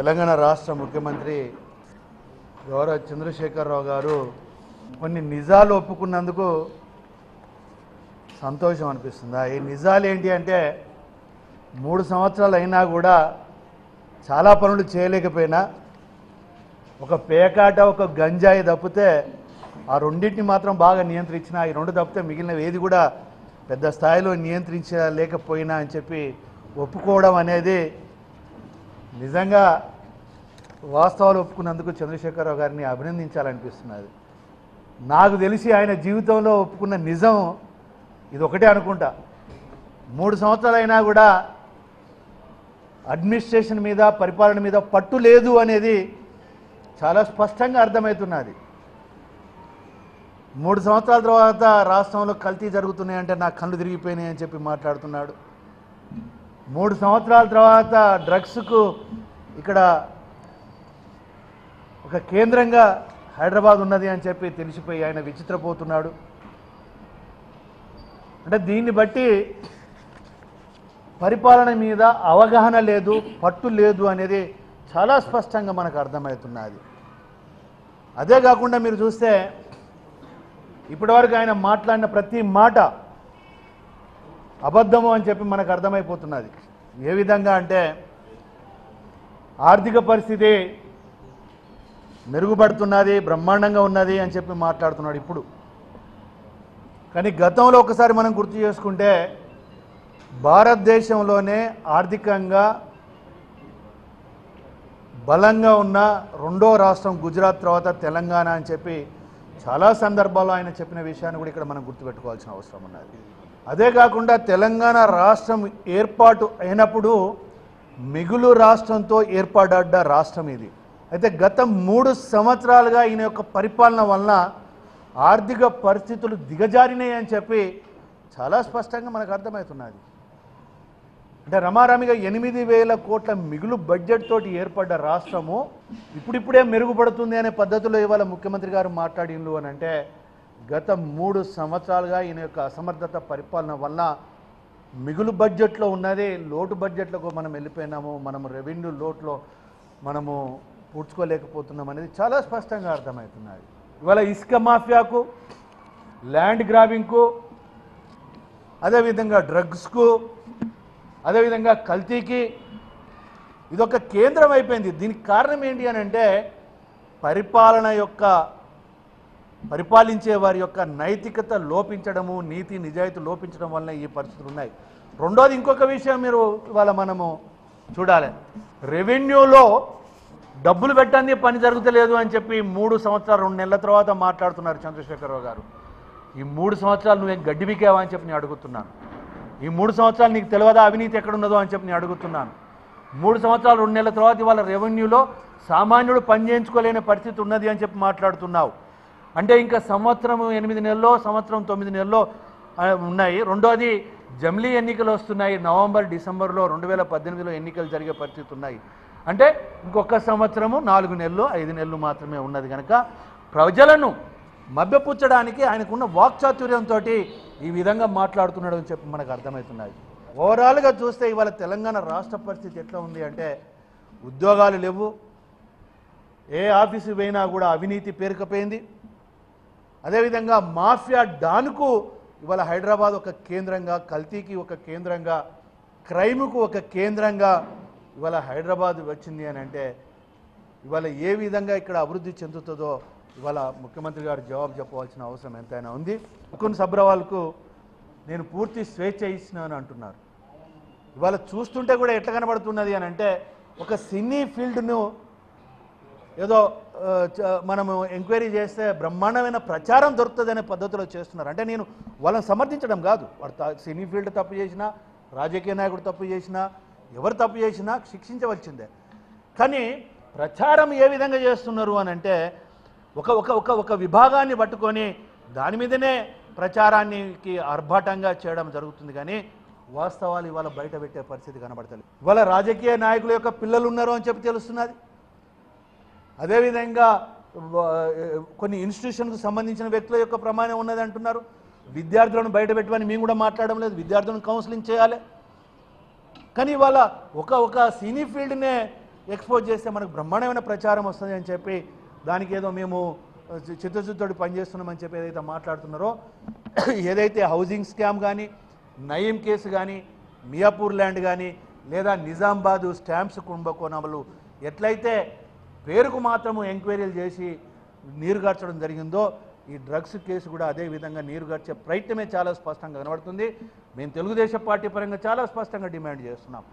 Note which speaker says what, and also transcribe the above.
Speaker 1: తెలంగాణ రాష్ట్ర ముఖ్యమంత్రి గౌరవ చంద్రశేఖరరావు గారు కొన్ని నిజాలు ఒప్పుకున్నందుకు సంతోషం అనిపిస్తుంది. ఈ నిజాలు ఏంటి అంటే మూడు సంవత్సరాలు అయినా కూడా చాలా పనులు చేయలేకపోయినా ఒక పేకాట ఒక గంజాయి తప్పితే ఆ రెండింటిని మాత్రం బాగా నియంత్రించిన ఈ రెండు తప్పితే మిగిలినవి ఏది కూడా పెద్ద స్థాయిలో నియంత్రించలేకపోయినా అని చెప్పి ఒప్పుకోవడం అనేది నిజంగా వాస్తవాలు ఒప్పుకున్నందుకు చంద్రశేఖరరావు గారిని అభినందించాలనిపిస్తున్నది. నాకు తెలిసి ఆయన జీవితంలో ఒప్పుకున్న నిజం ఇది ఒకటే అనుకుంటా. మూడు సంవత్సరాలు అయినా కూడా అడ్మినిస్ట్రేషన్ మీద పరిపాలన మీద పట్టు లేదు అనేది చాలా స్పష్టంగా అర్థమవుతున్నది. మూడు సంవత్సరాల తర్వాత రాష్ట్రంలో కల్తీ జరుగుతున్నాయంటే నా కళ్ళు తిరిగిపోయినాయి అని చెప్పి మాట్లాడుతున్నాడు. మూడు సంవత్సరాల తర్వాత డ్రగ్స్కు ఇక్కడ ఒక కేంద్రంగా హైదరాబాద్ ఉన్నది అని చెప్పి తెలిసిపోయి ఆయన విచిత్రపోతున్నాడు. అంటే దీన్ని బట్టి పరిపాలన మీద అవగాహన లేదు పట్టు లేదు అనేది చాలా స్పష్టంగా మనకు అర్థమవుతున్నది. అదే కాకుండా మీరు చూస్తే ఇప్పటివరకు ఆయన మాట్లాడిన ప్రతి మాట అబద్ధము అని చెప్పి మనకు అర్థమైపోతున్నది. ఏ విధంగా అంటే ఆర్థిక పరిస్థితి మెరుగుపడుతున్నది బ్రహ్మాండంగా ఉన్నది అని చెప్పి మాట్లాడుతున్నాడు ఇప్పుడు. కానీ గతంలో ఒకసారి మనం గుర్తు చేసుకుంటే భారతదేశంలోనే ఆర్థికంగా బలంగా ఉన్న రెండో రాష్ట్రం గుజరాత్ తర్వాత తెలంగాణ అని చెప్పి చాలా సందర్భాల్లో ఆయన చెప్పిన విషయాన్ని కూడా ఇక్కడ మనం గుర్తుపెట్టుకోవాల్సిన అవసరం ఉన్నది. అదే కాకుండా తెలంగాణ రాష్ట్రం ఏర్పాటు అయినప్పుడు మిగులు రాష్ట్రంతో ఏర్పడ్డ రాష్ట్రం ఇది. అయితే గత మూడు సంవత్సరాలుగా ఈయన యొక్క పరిపాలన వలన ఆర్థిక పరిస్థితులు దిగజారినాయి అని చెప్పి చాలా స్పష్టంగా మనకు అర్థమవుతున్నది. అంటే రమారామిగా ఎనిమిది వేల కోట్ల మిగులు బడ్జెట్ తోటి ఏర్పడ్డ రాష్ట్రము ఇప్పుడిప్పుడే మెరుగుపడుతుంది అనే పద్ధతిలో ఇవాళ ముఖ్యమంత్రి గారు మాట్లాడిండు అని అంటే గత మూడు సంవత్సరాలుగా ఈయన యొక్క అసమర్థత పరిపాలన వల్ల మిగులు బడ్జెట్లో ఉన్నదే లోటు బడ్జెట్లకు మనం వెళ్ళిపోయినాము మనము రెవెన్యూ లోట్లో మనము పూడ్చుకోలేకపోతున్నాం అనేది చాలా స్పష్టంగా అర్థమవుతున్నది. ఇవాళ ఇసుక మాఫియాకు ల్యాండ్ గ్రాబింగ్కు అదేవిధంగా డ్రగ్స్కు అదేవిధంగా కల్తీకి ఇదొక కేంద్రం అయిపోయింది. దీనికి కారణం ఏంటి అని అంటే పరిపాలన యొక్క పరిపాలించే వారి యొక్క నైతికత లోపించడము నీతి నిజాయితీ లోపించడం వలన ఈ పరిస్థితులు ఉన్నాయి. రెండోది ఇంకొక విషయం మీరు ఇవాళ మనము చూడాలి. రెవెన్యూలో డబ్బులు పెట్టండి పని జరుగుతలేదు అని చెప్పి మూడు సంవత్సరాలు రెండు నెలల తర్వాత మాట్లాడుతున్నారు చంద్రశేఖరరావు గారు. ఈ మూడు సంవత్సరాలు నువ్వేం గడ్డి బికావా అని చెప్పి నేను అడుగుతున్నాను. ఈ మూడు సంవత్సరాలు నీకు తెలియదా అవినీతి ఎక్కడున్నదో అని చెప్పి నేను అడుగుతున్నాను. మూడు సంవత్సరాలు రెండు నెలల తర్వాత ఇవాళ రెవెన్యూలో సామాన్యుడు పని చేయించుకోలేని పరిస్థితి ఉన్నది అని చెప్పి మాట్లాడుతున్నావు. అంటే ఇంకా సంవత్సరం ఎనిమిది నెలల్లో సంవత్సరం తొమ్మిది నెలలో ఉన్నాయి. రెండోది జమిలీ ఎన్నికలు వస్తున్నాయి. నవంబర్ డిసెంబర్లో రెండు వేల పద్దెనిమిదిలో ఎన్నికలు జరిగే పరిస్థితి ఉన్నాయి. అంటే ఇంకొక సంవత్సరము నాలుగు నెలలు ఐదు నెలలు మాత్రమే ఉన్నది కనుక ప్రజలను మభ్యపుచ్చడానికి ఆయనకున్న వాక్చాతుర్యంతో ఈ విధంగా మాట్లాడుతున్నాడు అని చెప్పి మనకు అర్థమవుతున్నాయి. ఓవరాల్గా చూస్తే ఇవాళ తెలంగాణ రాష్ట్ర పరిస్థితి ఎట్లా ఉంది అంటే ఉద్యోగాలు లేవు. ఏ ఆఫీసు పోయినా కూడా అవినీతి పేరుకపోయింది. అదేవిధంగా మాఫియా డాన్కు ఇవాళ హైదరాబాద్ ఒక కేంద్రంగా కల్తీకి ఒక కేంద్రంగా క్రైమ్కు ఒక కేంద్రంగా ఇవాళ హైదరాబాద్ వచ్చింది అని అంటే ఇవాళ ఏ విధంగా ఇక్కడ అభివృద్ధి చెందుతుందో ఇవాళ ముఖ్యమంత్రి గారు జవాబు చెప్పవలసిన అవసరం ఎంతైనా ఉంది. కొన్ని సబ్రవాల్కు నేను పూర్తి స్వేచ్ఛ ఇచ్చినాను అంటున్నారు. ఇవాళ చూస్తుంటే కూడా ఎట్లా కనబడుతున్నది అని అంటే ఒక సినీ ఫీల్డ్ను ఏదో మనము ఎంక్వైరీ చేస్తే బ్రహ్మాండమైన ప్రచారం దొరుకుతుంది అనే పద్ధతిలో చేస్తున్నారు. అంటే నేను వాళ్ళని సమర్థించడం కాదు. వాడు సినీ ఫీల్డ్ తప్పు చేసినా రాజకీయ నాయకుడు తప్పు చేసినా ఎవరు తప్పు చేసినా శిక్షించవలసిందే. కానీ ప్రచారం ఏ విధంగా చేస్తున్నారు అని అంటే ఒక ఒక ఒక ఒక విభాగాన్ని పట్టుకొని దాని మీదనే ప్రచారానికి ఆర్భాటంగా చేయడం జరుగుతుంది కానీ వాస్తవాలు ఇవాళ బయట పెట్టే పరిస్థితి కనబడతలేదు. ఇవాళ రాజకీయ నాయకుల యొక్క పిల్లలు ఉన్నారు అని చెప్పి తెలుస్తున్నది. అదేవిధంగా కొన్ని ఇన్స్టిట్యూషన్కు సంబంధించిన వ్యక్తుల యొక్క ప్రమాణం ఉన్నది అంటున్నారు. విద్యార్థులను బయట పెట్టమని మేము కూడా మాట్లాడడం లేదు. విద్యార్థులను కౌన్సిలింగ్ చేయాలి. కానీ ఇవాళ ఒక ఒక సినీ ఫీల్డ్నే ఎక్స్పోజ్ చేస్తే మనకు బ్రహ్మాండమైన ప్రచారం వస్తుంది అని చెప్పి దానికి ఏదో మేము ఆ, పనిచేస్తున్నామని చెప్పి ఏదైతే మాట్లాడుతున్నారో ఏదైతే హౌసింగ్ స్కామ్ కానీ నయీం కేసు కానీ మియాపూర్ ల్యాండ్ కానీ లేదా నిజామాబాదు స్టాంప్స్ కుంభకోణములు ఎట్లయితే పేరుకు మాత్రము ఎంక్వైరీలు చేసి నీరుగార్చడం జరిగిందో ఈ డ్రగ్స్ కేసు కూడా అదే విధంగా నీరుగార్చే ప్రయత్నమే చాలా స్పష్టంగా కనబడుతుంది. మేము తెలుగుదేశం పార్టీ పరంగా చాలా స్పష్టంగా డిమాండ్ చేస్తున్నాం.